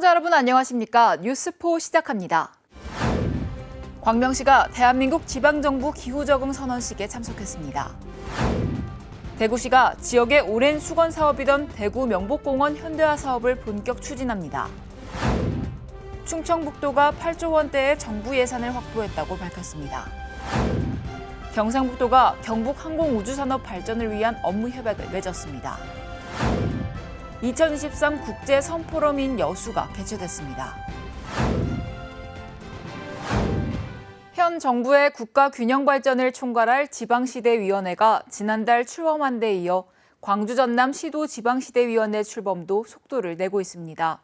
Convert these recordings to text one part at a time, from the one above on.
시청자 여러분 안녕하십니까? 뉴스포 시작합니다. 광명시가 대한민국 지방정부 기후적응 선언식에 참석했습니다. 대구시가 지역의 오랜 수건 사업이던 대구 명복공원 현대화 사업을 본격 추진합니다. 충청북도가 8조 원대의 정부 예산을 확보했다고 밝혔습니다. 경상북도가 경북 항공우주산업 발전을 위한 업무 협약을 맺었습니다. 2023 국제 선포럼인 여수가 개최됐습니다. 현 정부의 국가 균형 발전을 총괄할 지방시대위원회가 지난달 출범한 데 이어 광주 전남 시도 지방시대위원회 출범도 속도를 내고 있습니다.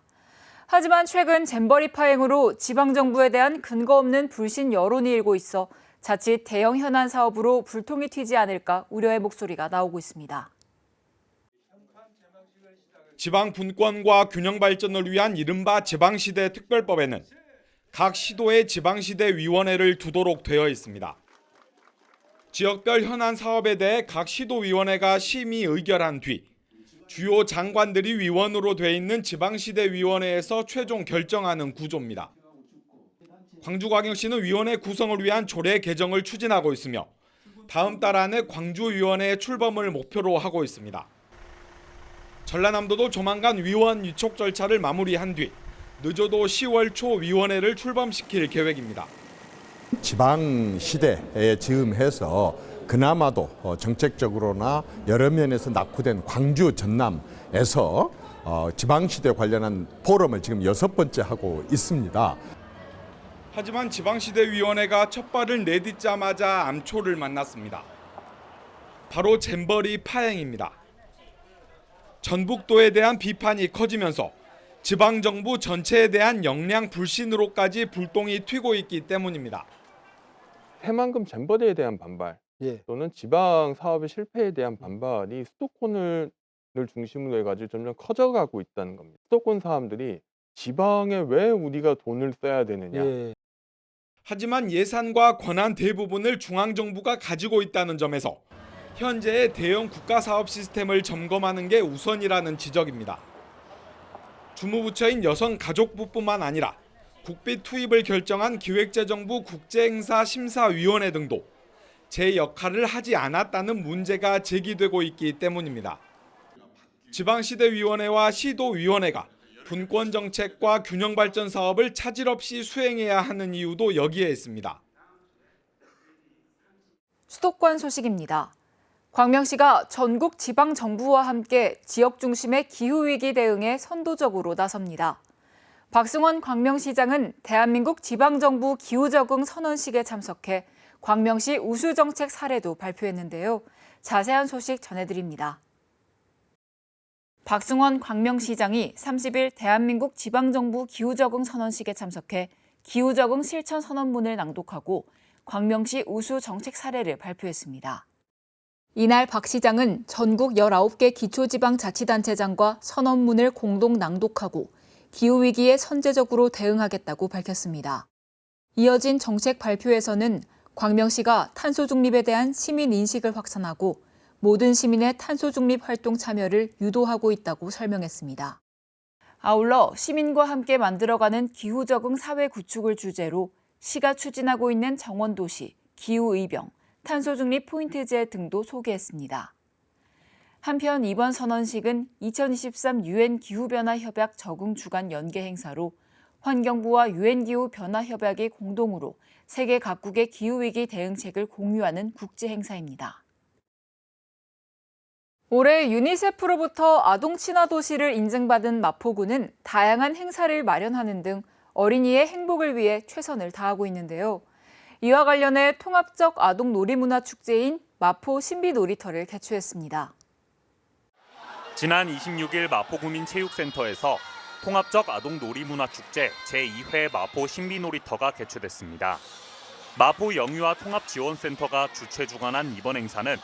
하지만 최근 잼버리 파행으로 지방정부에 대한 근거 없는 불신 여론이 일고 있어 자칫 대형 현안 사업으로 불통이 튀지 않을까 우려의 목소리가 나오고 있습니다. 지방 분권과 균형 발전을 위한 이른바 지방시대 특별법에는 각 시도의 지방시대 위원회를 두도록 되어 있습니다. 지역별 현안 사업에 대해 각 시도위원회가 심의 의결한 뒤 주요 장관들이 위원으로 돼 있는 지방시대 위원회에서 최종 결정하는 구조입니다. 광주광역시는 위원회 구성을 위한 조례 개정을 추진하고 있으며 다음 달 안에 광주위원회 출범을 목표로 하고 있습니다. 전라남도도 조만간 위원 위촉 절차를 마무리한 뒤 늦어도 10월 초 위원회를 출범시킬 계획입니다. 지방 시대에 즈음해서 그나마도 어, 정책적으로나 여러 면에서 낙후된 광주 전남에서 어, 지방 시대 관련한 포럼을 지금 여섯 번째 하고 있습니다. 하지만 지방시대위원회가 첫 발을 내딛자마자 암초를 만났습니다. 바로 잼버리 파행입니다. 전북도에 대한 비판이 커지면서 지방정부 전체에 대한 역량 불신으로까지 불똥이 튀고 있기 때문입니다. 해만금 잼버리에 대한 반발 예. 또는 지방 사업의 실패에 대한 반발이 수도권을 중심으로 해가지고 점점 커져가고 있다는 겁니다. 수도권 사람들이 지방에 왜 우리가 돈을 써야 되느냐 예. 하지만 예산과 권한 대부분을 중앙정부가 가지고 있다는 점에서 현재의 대형 국가 사업 시스템을 점검하는 게 우선이라는 지적입니다. 주무부처인 여성가족부뿐만 아니라 국비 투입을 결정한 기획재정부 국제행사심사위원회 등도 제 역할을 하지 않았다는 문제가 제기되고 있기 때문입니다. 지방시대위원회와 시도위원회가 분권 정책과 균형 발전 사업을 차질 없이 수행해야 하는 이유도 여기에 있습니다. 수도권 소식입니다. 광명시가 전국 지방 정부와 함께 지역 중심의 기후 위기 대응에 선도적으로 나섭니다. 박승원 광명시장은 대한민국 지방 정부 기후 적응 선언식에 참석해 광명시 우수 정책 사례도 발표했는데요. 자세한 소식 전해드립니다. 박승원 광명시장이 30일 대한민국 지방정부 기후적응 선언식에 참석해 기후적응 실천 선언문을 낭독하고 광명시 우수 정책 사례를 발표했습니다. 이날 박 시장은 전국 19개 기초지방자치단체장과 선언문을 공동 낭독하고 기후위기에 선제적으로 대응하겠다고 밝혔습니다. 이어진 정책 발표에서는 광명시가 탄소 중립에 대한 시민 인식을 확산하고 모든 시민의 탄소 중립 활동 참여를 유도하고 있다고 설명했습니다. 아울러 시민과 함께 만들어가는 기후 적응 사회 구축을 주제로 시가 추진하고 있는 정원도시, 기후의병, 탄소 중립 포인트제 등도 소개했습니다. 한편 이번 선언식은 2023 유엔 기후변화 협약 적응 주간 연계 행사로 환경부와 유엔 기후 변화 협약이 공동으로 세계 각국의 기후 위기 대응책을 공유하는 국제 행사입니다. 올해 유니세프로부터 아동 친화 도시를 인증받은 마포구는 다양한 행사를 마련하는 등 어린이의 행복을 위해 최선을 다하고 있는데요. 이와 관련해 통합적 아동 놀이문화 축제인 마포 신비 놀이터를 개최했습니다. 지난 26일 마포구민체육센터에서 통합적 아동 놀이문화 축제 제2회 마포 신비 놀이터가 개최됐습니다. 마포 영유아 통합지원센터가 주최 주관한 이번 행사는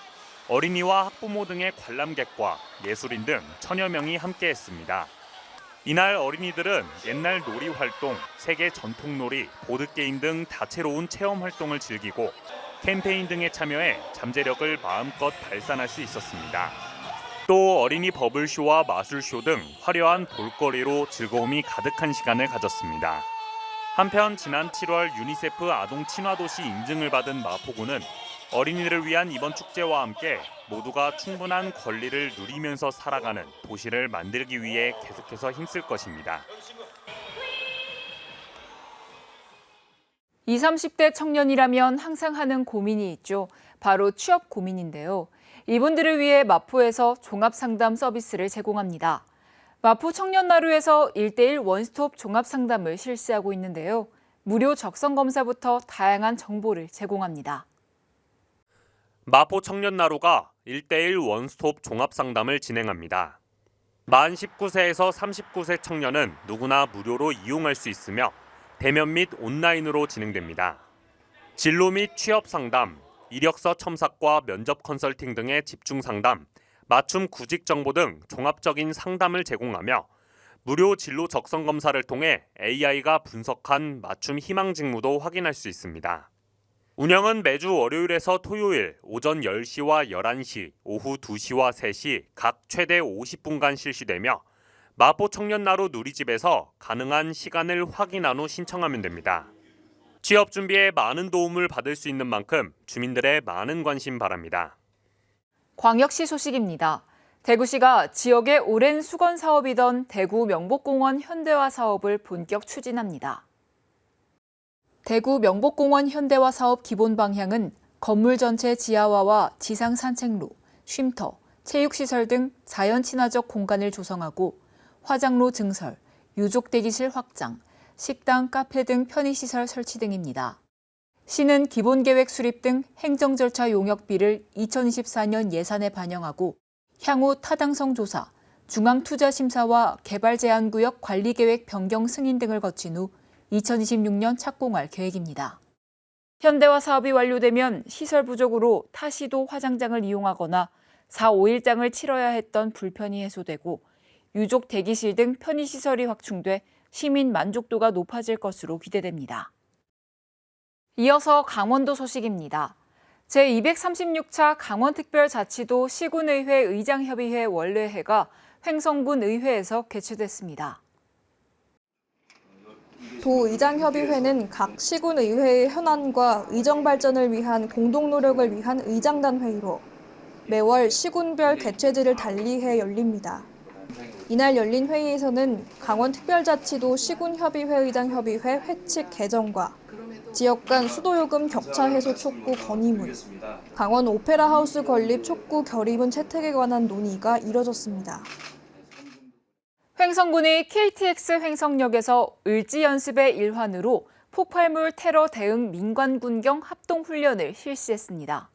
어린이와 학부모 등의 관람객과 예술인 등 천여 명이 함께했습니다. 이날 어린이들은 옛날 놀이 활동, 세계 전통 놀이, 보드 게임 등 다채로운 체험 활동을 즐기고 캠페인 등에 참여해 잠재력을 마음껏 발산할 수 있었습니다. 또 어린이 버블쇼와 마술쇼 등 화려한 볼거리로 즐거움이 가득한 시간을 가졌습니다. 한편 지난 7월 유니세프 아동 친화도시 인증을 받은 마포구는 어린이들을 위한 이번 축제와 함께 모두가 충분한 권리를 누리면서 살아가는 도시를 만들기 위해 계속해서 힘쓸 것입니다. 20, 30대 청년이라면 항상 하는 고민이 있죠. 바로 취업 고민인데요. 이분들을 위해 마포에서 종합상담 서비스를 제공합니다. 마포 청년나루에서 1대1 원스톱 종합상담을 실시하고 있는데요. 무료 적성 검사부터 다양한 정보를 제공합니다. 마포 청년나루가 1대1 원스톱 종합상담을 진행합니다. 만 19세에서 39세 청년은 누구나 무료로 이용할 수 있으며 대면 및 온라인으로 진행됩니다. 진로 및 취업 상담, 이력서 첨삭과 면접 컨설팅 등의 집중 상담, 맞춤 구직 정보 등 종합적인 상담을 제공하며 무료 진로 적성 검사를 통해 AI가 분석한 맞춤 희망 직무도 확인할 수 있습니다. 운영은 매주 월요일에서 토요일 오전 10시와 11시, 오후 2시와 3시 각 최대 50분간 실시되며 마포 청년나루 누리집에서 가능한 시간을 확인한 후 신청하면 됩니다. 취업 준비에 많은 도움을 받을 수 있는 만큼 주민들의 많은 관심 바랍니다. 광역시 소식입니다. 대구시가 지역의 오랜 수건 사업이던 대구 명복공원 현대화 사업을 본격 추진합니다. 대구 명복공원 현대화 사업 기본 방향은 건물 전체 지하화와 지상 산책로, 쉼터, 체육시설 등 자연 친화적 공간을 조성하고 화장로 증설, 유족 대기실 확장, 식당, 카페 등 편의시설 설치 등입니다. 시는 기본계획 수립 등 행정 절차 용역비를 2024년 예산에 반영하고 향후 타당성 조사, 중앙투자심사와 개발제한구역 관리계획 변경 승인 등을 거친 후 2026년 착공할 계획입니다. 현대화 사업이 완료되면 시설 부족으로 타시도 화장장을 이용하거나 4, 5일장을 치러야 했던 불편이 해소되고 유족 대기실 등 편의시설이 확충돼 시민 만족도가 높아질 것으로 기대됩니다. 이어서 강원도 소식입니다. 제236차 강원특별자치도 시군의회 의장협의회 원래회가 횡성군 의회에서 개최됐습니다. 도의장협의회는 각 시군 의회의 현안과 의정 발전을 위한 공동 노력을 위한 의장단 회의로 매월 시군별 개최지를 달리해 열립니다. 이날 열린 회의에서는 강원특별자치도 시군협의회 의장협의회 회칙 개정과 지역 간 수도요금 격차 해소 촉구 건의문, 강원 오페라 하우스 건립 촉구 결의문 채택에 관한 논의가 이뤄졌습니다. 횡성군의 KTX 횡성역에서 을지 연습의 일환으로 폭발물 테러 대응 민관 군경 합동 훈련을 실시했습니다.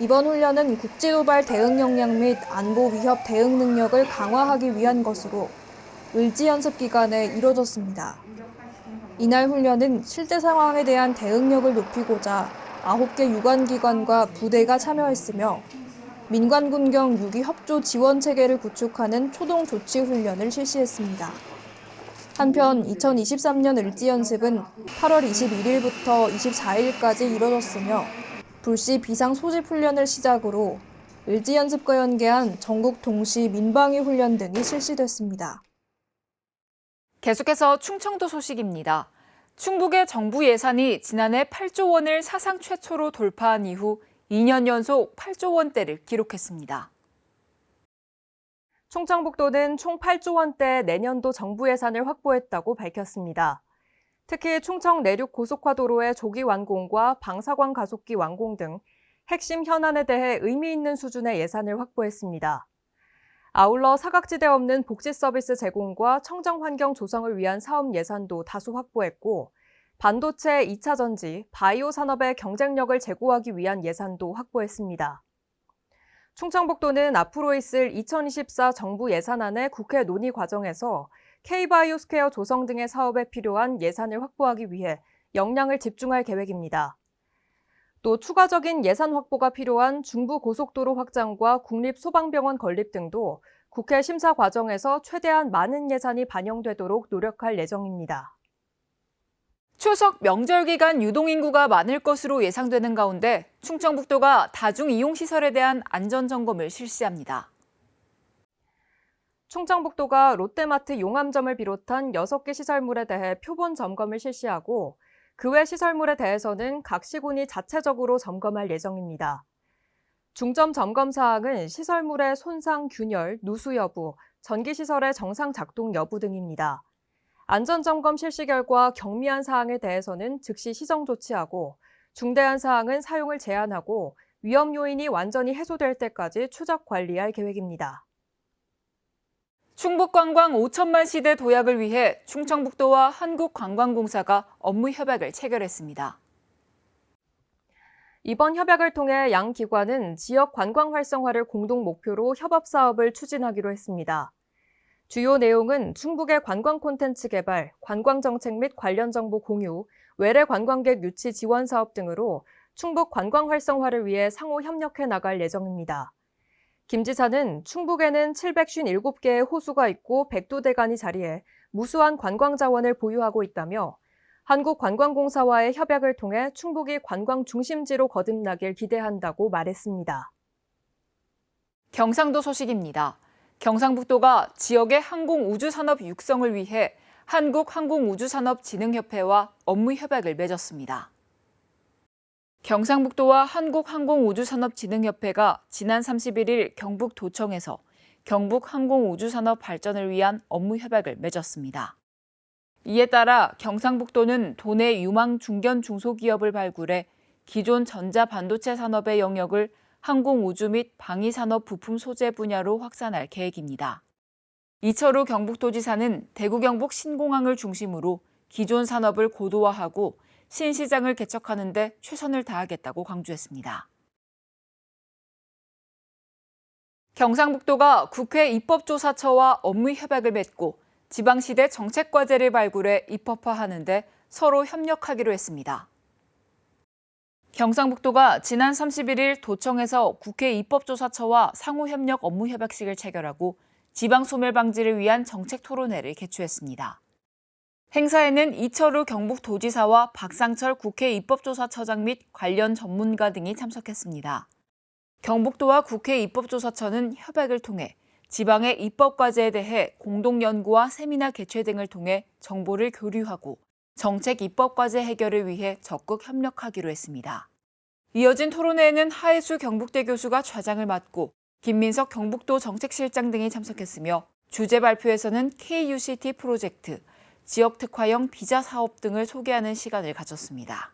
이번 훈련은 국제도발 대응 역량 및 안보 위협 대응 능력을 강화하기 위한 것으로 을지 연습 기간에 이뤄졌습니다. 이날 훈련은 실제 상황에 대한 대응력을 높이고자 9개 유관기관과 부대가 참여했으며 민관 군경 유기 협조 지원 체계를 구축하는 초동 조치 훈련을 실시했습니다. 한편 2023년 을지 연습은 8월 21일부터 24일까지 이뤄졌으며 불시 비상 소집 훈련을 시작으로 을지 연습과 연계한 전국 동시 민방위 훈련 등이 실시됐습니다. 계속해서 충청도 소식입니다. 충북의 정부 예산이 지난해 8조 원을 사상 최초로 돌파한 이후 2년 연속 8조 원대를 기록했습니다. 충청북도는 총 8조 원대 내년도 정부 예산을 확보했다고 밝혔습니다. 특히 충청 내륙 고속화도로의 조기 완공과 방사광 가속기 완공 등 핵심 현안에 대해 의미 있는 수준의 예산을 확보했습니다. 아울러 사각지대 없는 복지 서비스 제공과 청정 환경 조성을 위한 사업 예산도 다수 확보했고, 반도체 2차 전지, 바이오 산업의 경쟁력을 제고하기 위한 예산도 확보했습니다. 충청북도는 앞으로 있을 2024 정부 예산안의 국회 논의 과정에서 K바이오 스퀘어 조성 등의 사업에 필요한 예산을 확보하기 위해 역량을 집중할 계획입니다. 또 추가적인 예산 확보가 필요한 중부 고속도로 확장과 국립소방병원 건립 등도 국회 심사 과정에서 최대한 많은 예산이 반영되도록 노력할 예정입니다. 추석 명절 기간 유동인구가 많을 것으로 예상되는 가운데 충청북도가 다중이용시설에 대한 안전점검을 실시합니다. 충청북도가 롯데마트 용암점을 비롯한 6개 시설물에 대해 표본 점검을 실시하고 그 외 시설물에 대해서는 각 시군이 자체적으로 점검할 예정입니다. 중점 점검 사항은 시설물의 손상 균열, 누수 여부, 전기시설의 정상 작동 여부 등입니다. 안전점검 실시 결과 경미한 사항에 대해서는 즉시 시정 조치하고 중대한 사항은 사용을 제한하고 위험 요인이 완전히 해소될 때까지 추적 관리할 계획입니다. 충북관광 5천만 시대 도약을 위해 충청북도와 한국관광공사가 업무 협약을 체결했습니다. 이번 협약을 통해 양 기관은 지역 관광 활성화를 공동 목표로 협업 사업을 추진하기로 했습니다. 주요 내용은 충북의 관광 콘텐츠 개발, 관광 정책 및 관련 정보 공유, 외래 관광객 유치 지원 사업 등으로 충북 관광 활성화를 위해 상호 협력해 나갈 예정입니다. 김 지사는 충북에는 757개의 호수가 있고 백두대간이 자리해 무수한 관광 자원을 보유하고 있다며 한국관광공사와의 협약을 통해 충북이 관광 중심지로 거듭나길 기대한다고 말했습니다. 경상도 소식입니다. 경상북도가 지역의 항공우주산업 육성을 위해 한국항공우주산업진흥협회와 업무 협약을 맺었습니다. 경상북도와 한국항공우주산업진흥협회가 지난 31일 경북도청에서 경북항공우주산업 발전을 위한 업무 협약을 맺었습니다. 이에 따라 경상북도는 도내 유망 중견 중소기업을 발굴해 기존 전자 반도체 산업의 영역을 항공우주 및 방위산업 부품 소재 분야로 확산할 계획입니다. 이철우 경북도지사는 대구 경북 신공항을 중심으로 기존 산업을 고도화하고 신시장을 개척하는 데 최선을 다하겠다고 강조했습니다. 경상북도가 국회 입법조사처와 업무 협약을 맺고 지방시대 정책과제를 발굴해 입법화하는 데 서로 협력하기로 했습니다. 경상북도가 지난 31일 도청에서 국회 입법조사처와 상호협력 업무 협약식을 체결하고 지방 소멸 방지를 위한 정책 토론회를 개최했습니다. 행사에는 이철우 경북도지사와 박상철 국회 입법조사처장 및 관련 전문가 등이 참석했습니다. 경북도와 국회 입법조사처는 협약을 통해 지방의 입법 과제에 대해 공동 연구와 세미나 개최 등을 통해 정보를 교류하고 정책 입법 과제 해결을 위해 적극 협력하기로 했습니다. 이어진 토론회에는 하혜수 경북대 교수가 좌장을 맡고 김민석 경북도 정책실장 등이 참석했으며 주제 발표에서는 KUCT 프로젝트, 지역 특화형 비자 사업 등을 소개하는 시간을 가졌습니다.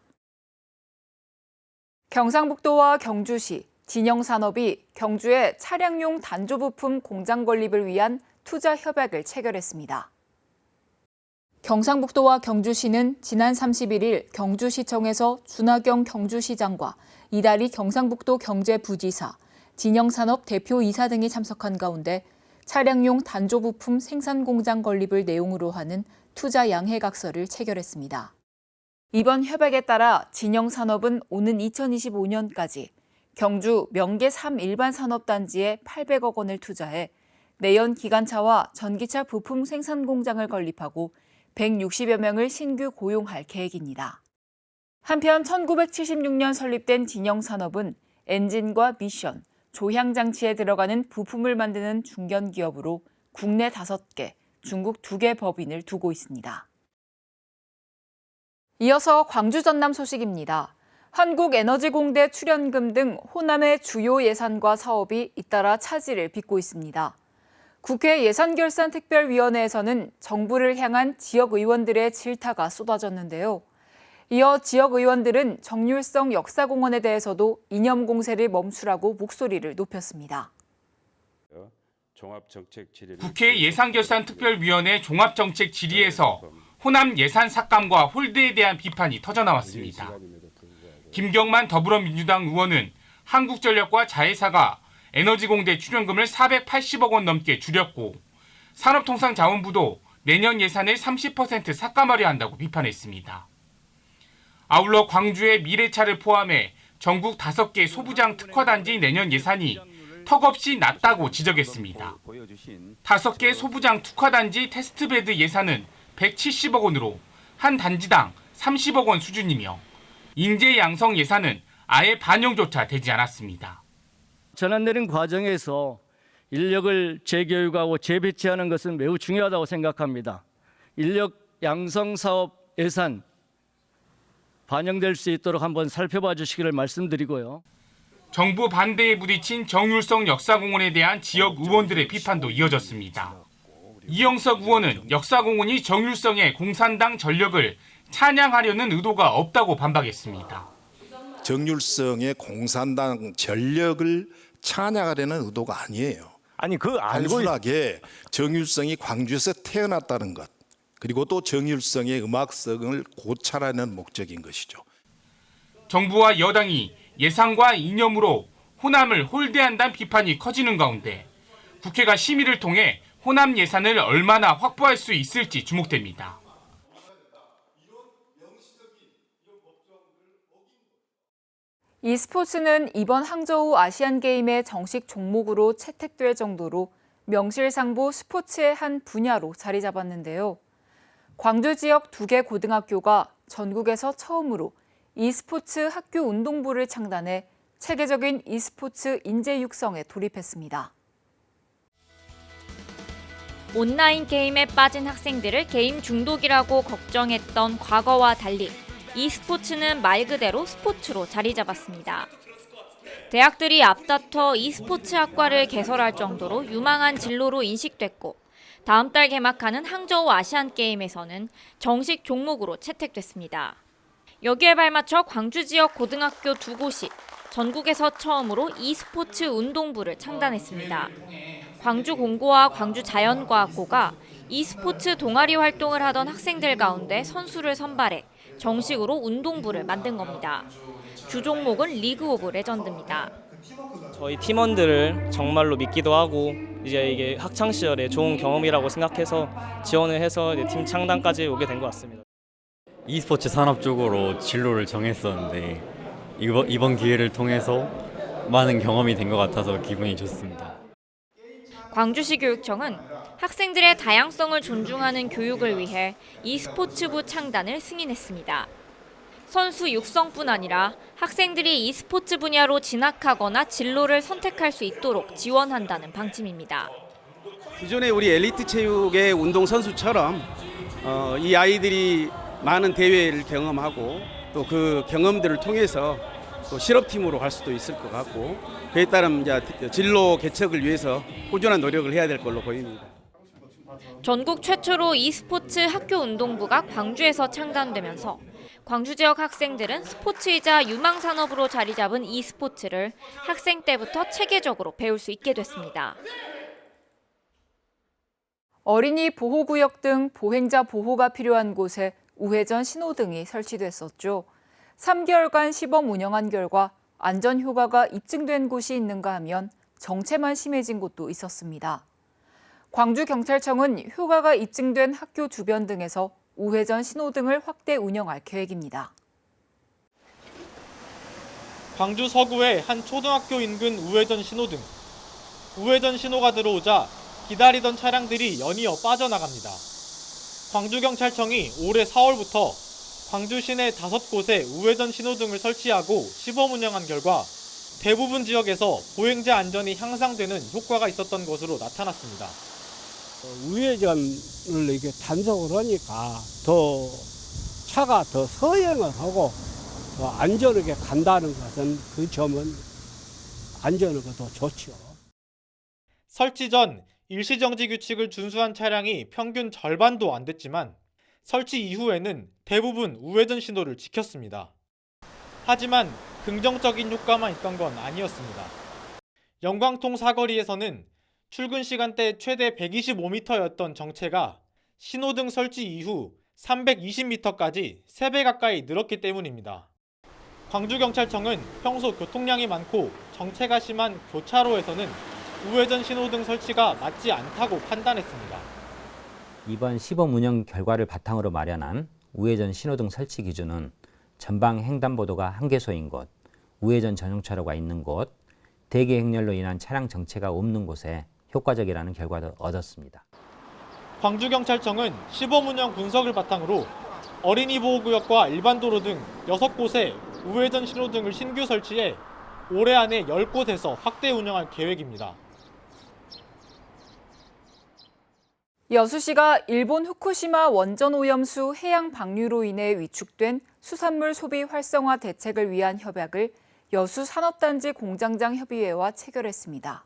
경상북도와 경주시, 진영산업이 경주의 차량용 단조 부품 공장 건립을 위한 투자 협약을 체결했습니다. 경상북도와 경주시는 지난 31일 경주시청에서 준하경 경주시장과 이다리 경상북도 경제부지사, 진영산업 대표 이사 등이 참석한 가운데 차량용 단조 부품 생산 공장 건립을 내용으로 하는 투자 양해각서를 체결했습니다. 이번 협약에 따라 진영산업은 오는 2025년까지 경주 명계 3 일반 산업단지에 800억 원을 투자해 내연 기관차와 전기차 부품 생산 공장을 건립하고 160여 명을 신규 고용할 계획입니다. 한편 1976년 설립된 진영산업은 엔진과 미션, 조향장치에 들어가는 부품을 만드는 중견기업으로 국내 5개, 중국 2개 법인을 두고 있습니다. 이어서 광주 전남 소식입니다. 한국에너지공대 출연금 등 호남의 주요 예산과 사업이 잇따라 차질을 빚고 있습니다. 국회 예산결산특별위원회에서는 정부를 향한 지역 의원들의 질타가 쏟아졌는데요. 이어 지역 의원들은 정률성 역사공원에 대해서도 이념 공세를 멈추라고 목소리를 높였습니다. 국회 예산결산특별위원회 종합정책 질의에서 호남 예산 삭감과 홀드에 대한 비판이 터져나왔습니다. 김경만 더불어민주당 의원은 한국전력과 자회사가 에너지공대 출연금을 480억 원 넘게 줄였고 산업통상자원부도 내년 예산을 30% 삭감하려 한다고 비판했습니다. 아울러 광주의 미래차를 포함해 전국 5개 소부장 특화단지 내년 예산이 턱없이 낮다고 지적했습니다. 5개 소부장 특화단지 테스트베드 예산은 170억 원으로 한 단지당 30억 원 수준이며 인재 양성 예산은 아예 반영조차 되지 않았습니다. 전환 내린 과정에서 인력을 재교육하고 재배치하는 것은 매우 중요하다고 생각합니다. 인력 양성 사업 예산 반영될 수 있도록 한번 살펴봐 주시기를 말씀드리고요. 정부 반대에 부딪힌 정율성 역사공원에 대한 지역 의원들의 비판도 이어졌습니다. 이영석 의원은 역사공원이 정율성의 공산당 전력을 찬양하려는 의도가 없다고 반박했습니다. 정률성의 공산당 전력을 찬양하려는 의도가 아니에요. 아니 그 알고 있- 단순하게 정율성이 광주에서 태어났다는 것 그리고 또 정율성의 음악성을 고찰하는 목적인 것이죠. 정부와 여당이 예산과 이념으로 호남을 홀대한다는 비판이 커지는 가운데 국회가 심의를 통해 호남 예산을 얼마나 확보할 수 있을지 주목됩니다. 이 스포츠는 이번 항저우 아시안 게임의 정식 종목으로 채택될 정도로 명실상부 스포츠의 한 분야로 자리 잡았는데요. 광주 지역 두 개 고등학교가 전국에서 처음으로 e스포츠 학교 운동부를 창단해 체계적인 e스포츠 인재 육성에 돌입했습니다. 온라인 게임에 빠진 학생들을 게임 중독이라고 걱정했던 과거와 달리 e스포츠는 말 그대로 스포츠로 자리 잡았습니다. 대학들이 앞다퉈 e스포츠 학과를 개설할 정도로 유망한 진로로 인식됐고 다음 달 개막하는 항저우 아시안 게임에서는 정식 종목으로 채택됐습니다. 여기에 발맞춰 광주 지역 고등학교 두 곳이 전국에서 처음으로 e스포츠 운동부를 창단했습니다. 광주 공고와 광주 자연과학고가 e스포츠 동아리 활동을 하던 학생들 가운데 선수를 선발해 정식으로 운동부를 만든 겁니다. 주 종목은 리그 오브 레전드입니다. 저희 팀원들을 정말로 믿기도 하고 이제 이게 학창 시절에 좋은 경험이라고 생각해서 지원을 해서 이제 팀 창단까지 오게 된 것 같습니다. e스포츠 산업 쪽으로 진로를 정했었는데 이번, 이번 기회를 통해서 많은 경험이 된 것 같아서 기분이 좋습니다. 광주시 교육청은 학생들의 다양성을 존중하는 교육을 위해 e스포츠부 창단을 승인했습니다. 선수 육성뿐 아니라 학생들이 e스포츠 분야로 진학하거나 진로를 선택할 수 있도록 지원한다는 방침입니다. 기존의 우리 엘리트 체육의 운동 선수처럼 어, 이 아이들이 많은 대회를 경험하고 또 그 경험들을 통해서 또 실업팀으로 갈 수도 있을 것 같고 그에 따른 이제 진로 개척을 위해서 꾸준한 노력을 해야 될 걸로 보입니다. 전국 최초로 e스포츠 학교 운동부가 광주에서 창단되면서 광주 지역 학생들은 스포츠이자 유망 산업으로 자리 잡은 e스포츠를 학생 때부터 체계적으로 배울 수 있게 됐습니다. 어린이 보호구역 등 보행자 보호가 필요한 곳에 우회전 신호등이 설치됐었죠. 3개월간 시범 운영한 결과 안전 효과가 입증된 곳이 있는가 하면 정체만 심해진 곳도 있었습니다. 광주경찰청은 효과가 입증된 학교 주변 등에서 우회전 신호등을 확대 운영할 계획입니다. 광주 서구의 한 초등학교 인근 우회전 신호등. 우회전 신호가 들어오자 기다리던 차량들이 연이어 빠져나갑니다. 광주경찰청이 올해 4월부터 광주 시내 다섯 곳에 우회전 신호등을 설치하고 시범 운영한 결과 대부분 지역에서 보행자 안전이 향상되는 효과가 있었던 것으로 나타났습니다. 우회전을 이렇게 단속을 하니까 더 차가 더 서행을 하고 더 안전하게 간다는 것은 그 점은 안전하고 더 좋죠. 설치 전 일시정지 규칙을 준수한 차량이 평균 절반도 안 됐지만 설치 이후에는 대부분 우회전 신호를 지켰습니다. 하지만 긍정적인 효과만 있던 건 아니었습니다. 영광통 사거리에서는 출근 시간대 최대 125m였던 정체가 신호등 설치 이후 320m까지 3배 가까이 늘었기 때문입니다. 광주경찰청은 평소 교통량이 많고 정체가 심한 교차로에서는 우회전 신호등 설치가 맞지 않다고 판단했습니다. 이번 시범 운영 결과를 바탕으로 마련한 우회전 신호등 설치 기준은 전방 횡단보도가 한 개소인 곳, 우회전 전용차로가 있는 곳, 대기 행렬로 인한 차량 정체가 없는 곳에 효과적이라는 결과를 얻었습니다. 광주경찰청은 시범 운영 분석을 바탕으로 어린이 보호구역과 일반 도로 등 6곳에 우회전 신호 등을 신규 설치해 올해 안에 10곳에서 확대 운영할 계획입니다. 여수시가 일본 후쿠시마 원전 오염수 해양 방류로 인해 위축된 수산물 소비 활성화 대책을 위한 협약을 여수 산업단지 공장장 협의회와 체결했습니다.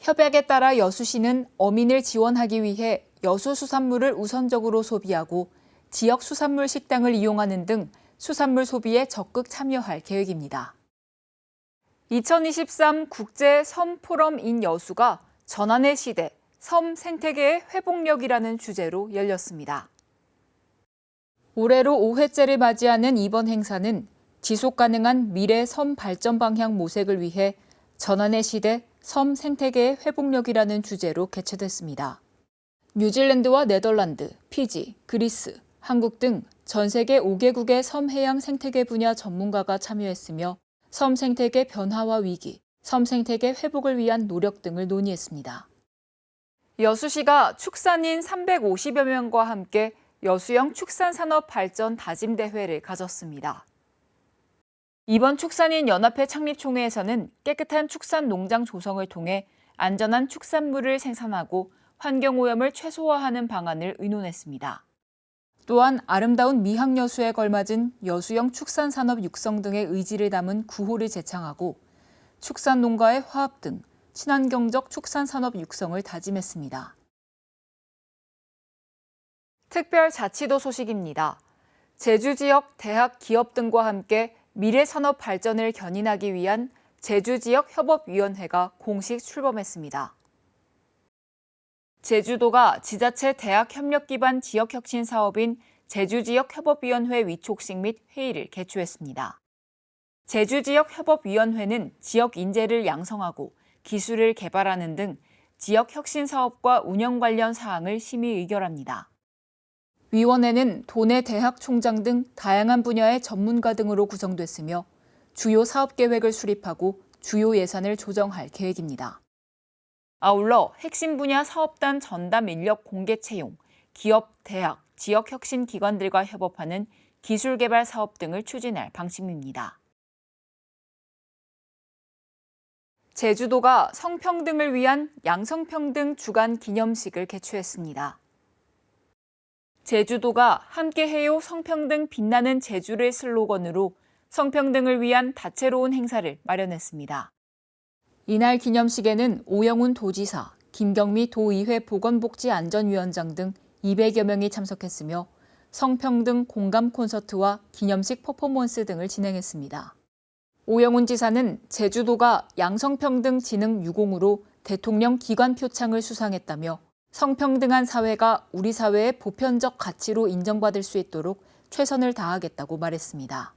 협약에 따라 여수시는 어민을 지원하기 위해 여수 수산물을 우선적으로 소비하고 지역 수산물 식당을 이용하는 등 수산물 소비에 적극 참여할 계획입니다. 2023 국제 섬 포럼 인 여수가 전환의 시대 섬 생태계의 회복력이라는 주제로 열렸습니다. 올해로 5회째를 맞이하는 이번 행사는 지속 가능한 미래 섬 발전 방향 모색을 위해 전환의 시대 섬 생태계의 회복력이라는 주제로 개최됐습니다. 뉴질랜드와 네덜란드, 피지, 그리스, 한국 등 전 세계 5개국의 섬 해양 생태계 분야 전문가가 참여했으며 섬 생태계 변화와 위기, 섬 생태계 회복을 위한 노력 등을 논의했습니다. 여수시가 축산인 350여 명과 함께 여수형 축산산업 발전 다짐 대회를 가졌습니다. 이번 축산인 연합회 창립 총회에서는 깨끗한 축산 농장 조성을 통해 안전한 축산물을 생산하고 환경 오염을 최소화하는 방안을 의논했습니다. 또한 아름다운 미학 여수에 걸맞은 여수형 축산 산업 육성 등의 의지를 담은 구호를 제창하고 축산 농가의 화합 등 친환경적 축산 산업 육성을 다짐했습니다. 특별 자치도 소식입니다. 제주 지역 대학 기업 등과 함께 미래 산업 발전을 견인하기 위한 제주 지역 협업위원회가 공식 출범했습니다. 제주도가 지자체 대학 협력 기반 지역 혁신 사업인 제주 지역 협업위원회 위촉식 및 회의를 개최했습니다. 제주 지역 협업위원회는 지역 인재를 양성하고 기술을 개발하는 등 지역 혁신 사업과 운영 관련 사항을 심의 의결합니다. 위원회는 도내 대학 총장 등 다양한 분야의 전문가 등으로 구성됐으며 주요 사업 계획을 수립하고 주요 예산을 조정할 계획입니다. 아울러 핵심 분야 사업단 전담 인력 공개 채용, 기업, 대학, 지역 혁신 기관들과 협업하는 기술 개발 사업 등을 추진할 방침입니다. 제주도가 성평등을 위한 양성평등 주간 기념식을 개최했습니다. 제주도가 함께해요 성평등 빛나는 제주를 슬로건으로 성평등을 위한 다채로운 행사를 마련했습니다. 이날 기념식에는 오영훈 도지사, 김경미 도의회 보건복지안전위원장 등 200여 명이 참석했으며 성평등 공감 콘서트와 기념식 퍼포먼스 등을 진행했습니다. 오영훈 지사는 제주도가 양성평등 진흥 유공으로 대통령 기관 표창을 수상했다며 성평등한 사회가 우리 사회의 보편적 가치로 인정받을 수 있도록 최선을 다하겠다고 말했습니다.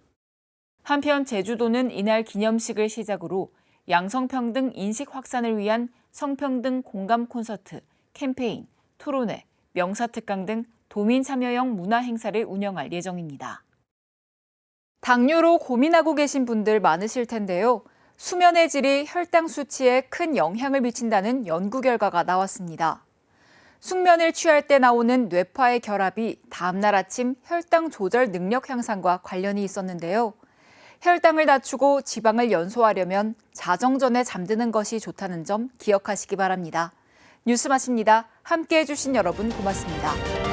한편 제주도는 이날 기념식을 시작으로 양성평등 인식 확산을 위한 성평등 공감 콘서트, 캠페인, 토론회, 명사특강 등 도민 참여형 문화 행사를 운영할 예정입니다. 당뇨로 고민하고 계신 분들 많으실 텐데요. 수면의 질이 혈당 수치에 큰 영향을 미친다는 연구 결과가 나왔습니다. 숙면을 취할 때 나오는 뇌파의 결합이 다음날 아침 혈당 조절 능력 향상과 관련이 있었는데요. 혈당을 낮추고 지방을 연소하려면 자정 전에 잠드는 것이 좋다는 점 기억하시기 바랍니다. 뉴스 마칩니다. 함께 해주신 여러분 고맙습니다.